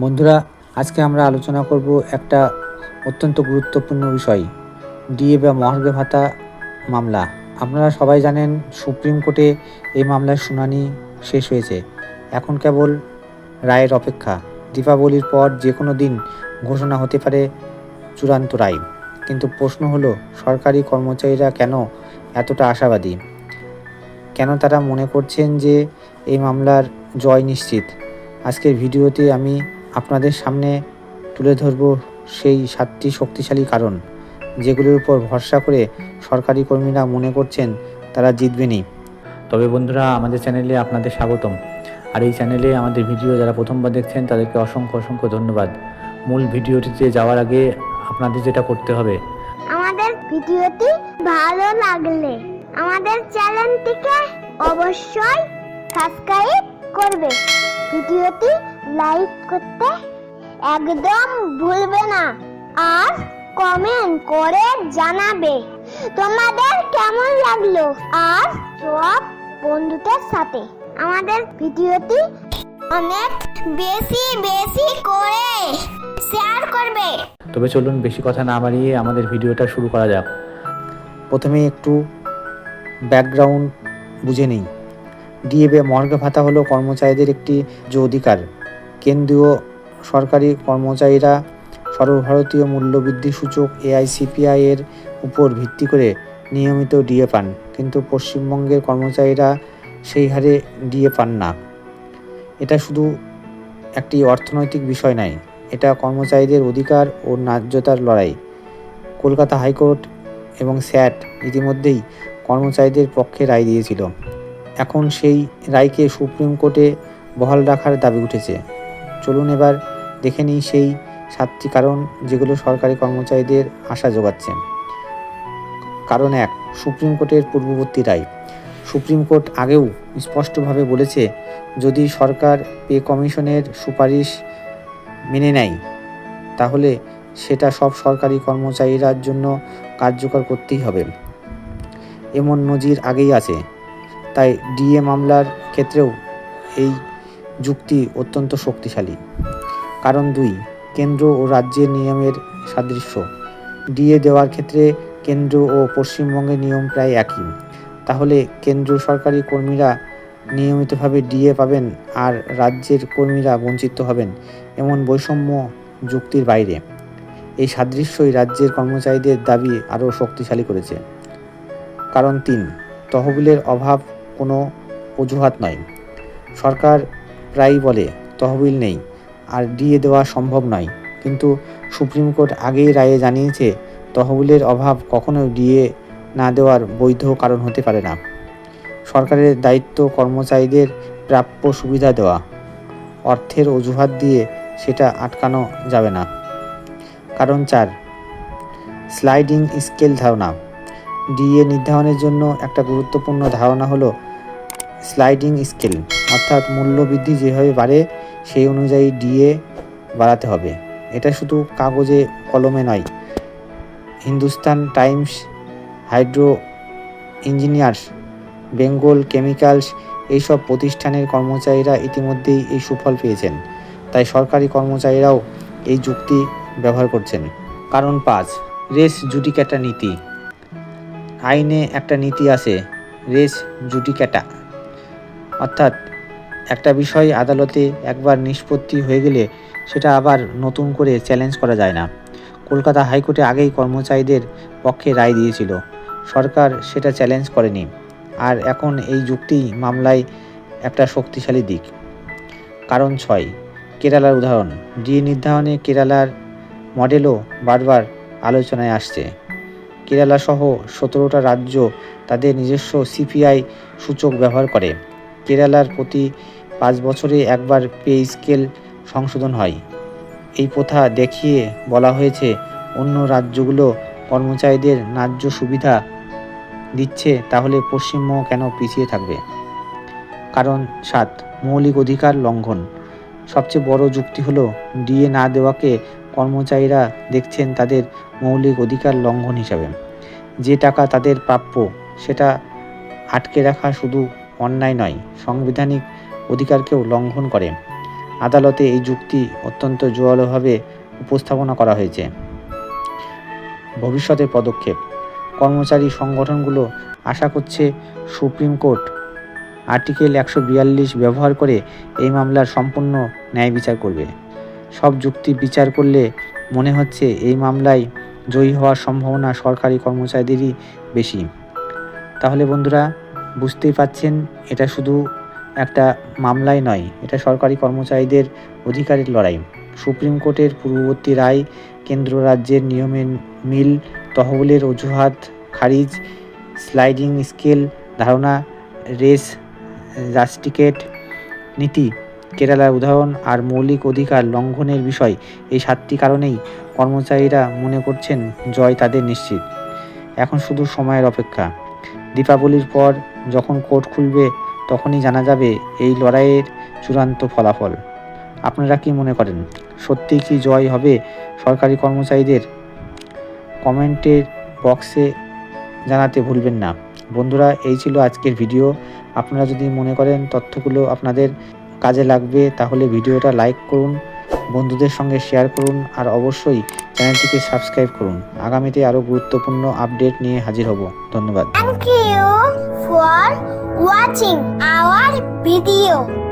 বন্ধুরা, আজকে আমরা আলোচনা করব একটা অত্যন্ত গুরুত্বপূর্ণ বিষয়, ডিএ বা মহার্ঘ ভাতা মামলা। আপনারা সবাই জানেন, সুপ্রিম কোর্টে এই মামলার শুনানি শেষ হয়েছে। এখন কেবল রায়ের অপেক্ষা। দীপাবলির পর যে কোনো দিন ঘোষণা হতে পারে চূড়ান্ত রায়। কিন্তু প্রশ্ন হলো, সরকারি কর্মচারীরা কেন এতটা আশাবাদী? কেন তারা মনে করছেন যে এই মামলার জয় নিশ্চিত? আজকের ভিডিওতে আমি আপনাদের সামনে তুলে ধরব সেই সাতটি শক্তিশালী কারণ যেগুলোর উপর ভরসা করে সরকারি কর্মীরা মনে করছেন তারা জিতবেনই। তবে বন্ধুরা আমাদের চ্যানেলে আপনাদের স্বাগতম। আর এই চ্যানেলে আমাদের ভিডিও যারা প্রথমবার দেখছেন তাদেরকে অসংখ্য অসংখ্য ধন্যবাদ। মূল ভিডিওটিতে যাওয়ার আগে আপনাদের যেটা করতে হবে। আমাদের ভিডিওটি ভালো লাগলে আমাদের চ্যানেলটিকে অবশ্যই সাবস্ক্রাইব করবে। ভিডিওটি লাইক করতে একদম ভুলবে না। আর কমেন্ট করে জানাবে। তোমাদের কেমন লাগল? আর সব বন্ধুদের সাথে। আমাদের ভিডিওটি অনেক বেশি বেশি করে শেয়ার করবে। তবে চলুন বেশি কথা না বাড়িয়ে আমাদের ভিডিওটা শুরু করা যাক। প্রথমে একটু ব্যাকগ্রাউন্ড বুঝে নিই। ডিএবে মর্গ ভাতা হলো কর্মচারীদের একটি যে অধিকার। কেন্দ্রীয় সরকারি কর্মচারীরা সর্বভারতীয় মূল্যবৃদ্ধি সূচক এআইসিপিআই এর উপর ভিত্তি করে নিয়মিত ডিএ পান, কিন্তু পশ্চিমবঙ্গের কর্মচারীরা সেই হারে ডিএ পান না। এটা শুধু একটি অর্থনৈতিক বিষয় নয়, এটা কর্মচারীদের অধিকার ও ন্যায্যতার লড়াই। কলকাতা হাইকোর্ট এবং স্যাট ইতিমধ্যেই কর্মচারীদের পক্ষে রায় দিয়েছিল। এখন সেই রায়কে সুপ্রিম কোর্টে বহাল রাখার দাবি উঠেছে। চলুন এবার দেখে নিই সেই সাতটি কারণ যেগুলো সরকারি কর্মচারীদের আশা যোগাচ্ছে। কারণ এক, সুপ্রিম কোর্টের পূর্ববর্তী রায়। সুপ্রিম কোর্ট আগেও স্পষ্টভাবে বলেছে, যদি সরকার পে কমিশনের সুপারিশ মেনে নেয়, তাহলে সেটা সব সরকারি কর্মচারীরার জন্য কার্যকর করতেই হবে। এমন নজির আগেই আছে, তাই ডিএ মামলার ক্ষেত্রেও এই যুক্তি অত্যন্ত শক্তিশালী। কারণ দুই, কেন্দ্র ও রাজ্যের নিয়মের সাদৃশ্য। ডিএ দেওয়ার ক্ষেত্রে কেন্দ্র ও পশ্চিমবঙ্গের নিয়ম প্রায় একই। তাহলে কেন্দ্র সরকারি কর্মীরা নিয়মিতভাবে ডিএ পাবেন আর রাজ্যের কর্মীরা বঞ্চিত হবেন এমন বৈষম্য যুক্তির বাইরে। এই সাদৃশ্যই রাজ্যের কর্মচারীদের দাবি আরও শক্তিশালী করেছে। কারণ তিন, তহবিলের অভাব কোনো অজুহাত নয়। সরকার প্রায়ই বলে, তহবিল নেই, আর ডিএ দেওয়া সম্ভব নয়। কিন্তু সুপ্রিম কোর্ট আগেই রায়ে জানিয়েছে, তহবিলের অভাব কখনোই ডিএ না দেওয়ার বৈধ কারণ হতে পারে না। সরকারের দায়িত্ব কর্মচারীদের প্রাপ্য সুবিধা দেওয়া। অর্থের অজুহাত দিয়ে সেটা আটকানো যাবে না। কারণ চার, স্লাইডিং স্কেল ধারণা। ডিএ নির্ধারণের জন্য একটা গুরুত্বপূর্ণ ধারণা হলো স্লাইডিং স্কেল। অর্থাৎ মূল্যবৃদ্ধি যেভাবে বাড়ে, সেই অনুযায়ী ডিএ বাড়াতে হবে। এটা শুধু কাগজে, কলমে নয়। Hindustan times, hydro engineers, Bengal chemicals এইসব প্রতিষ্ঠানের কর্মচারীরা ইতিমধ্যেই এই সুফল পেয়েছেন। তাই সরকারি কর্মচারীরাও এই যুক্তি ব্যবহার করছেন। কারণ পাঁচ, রেস জুডিক্যাটা নীতি। আইনে একটা নীতি আছে, রেস জুডিক্যাটা অর্থাৎ একটা বিষয় আদালতে একবার নিষ্পত্তি হয়ে গেলে সেটা আবার নতুন করে চ্যালেঞ্জ করা যায় না। কলকাতা হাইকোর্টে আগেই কর্মচারীদের পক্ষে রায় দিয়েছিল। সরকার সেটা চ্যালেঞ্জ করেনি। আর এখন এই যুক্তি মামলায় একটা শক্তিশালী দিক। কারণ ছয়, কেরালার উদাহরণ। ডিএ নির্ধারণে কেরালার মডেলও বারবার আলোচনায় আসছে। কেরালা সহ সতেরোটা রাজ্য তাদের নিজস্ব সিপিআই সূচক ব্যবহার করে। কেরালার প্রতি পাঁচ বছরে একবার পে স্কেল সংশোধন হয়। এই প্রথা দেখিয়ে বলা হয়েছে, অন্য রাজ্যগুলো কর্মচারীদের ন্যায্য সুবিধা দিচ্ছে, তাহলে পশ্চিমবঙ্গ কেন পিছিয়ে থাকবে? কারণ সাত, মৌলিক অধিকার লঙ্ঘন। সবচেয়ে বড় যুক্তি হলো, ডিএ না দেওয়াকে কর্মচারীরা দেখছেন তাদের মৌলিক অধিকার লঙ্ঘন হিসাবে। যে টাকা তাদের প্রাপ্য, সেটা আটকে রাখা শুধু অন্যায় নয়, সাংবিধানিক অধিকারকেও লঙ্ঘন করে আদালতে এই যুক্তি অত্যন্ত জোরালোভাবে উপস্থাপনা করা হয়েছে। ভবিষ্যতের পদক্ষেপ। কর্মচারী সংগঠনগুলো আশা করছে সুপ্রিম কোর্ট আর্টিকেল একশো বিয়াল্লিশ ব্যবহার করে এই মামলার সম্পূর্ণ ন্যায় বিচার করবে। সব যুক্তি বিচার করলে মনে হচ্ছে এই মামলায় জয়ী হওয়ার সম্ভাবনা সরকারি কর্মচারীদেরই বেশি। তাহলে বন্ধুরা, বুঝতেই পাচ্ছেন এটা শুধু একটা মামলাই নয়, এটা সরকারি কর্মচারীদের অধিকারের লড়াই। সুপ্রিম কোর্টের পূর্ববর্তী রায়, কেন্দ্র রাজ্যের নিয়মের মিল, তহবিলের অজুহাত, খারিজ, স্লাইডিং স্কেল, ধারণা, রেস রাস্টিকেট নীতি, কেরালার উদাহরণ আর মৌলিক অধিকার লঙ্ঘনের বিষয়, এই সাতটি কারণেই কর্মচারীরা মনে করছেন জয় তাদের নিশ্চিত। এখন শুধু সময়ের অপেক্ষা। দীপাবলির পর যখন কোর্ট খুলবে তখনই জানা যাবে এই লড়াইয়ের চূড়ান্ত ফলাফল। আপনারা কি মনে করেন, সত্যি কি জয় হবে সরকারি কর্মচারীদের? কমেন্টের বক্সে জানাতে ভুলবেন না। বন্ধুরা, এই ছিল আজকের ভিডিও। আপনারা যদি মনে করেন তথ্যগুলো আপনাদের কাজে লাগবে, তাহলে ভিডিওটা লাইক করুন বন্ধুদের সঙ্গে শেয়ার করুন আর অবশ্যই চ্যানেলটিকে সাবস্ক্রাইব করুন। আগামীতে আরও গুরুত্বপূর্ণ আপডেট নিয়ে হাজির হব। ধন্যবাদ। Thank you for watching our video.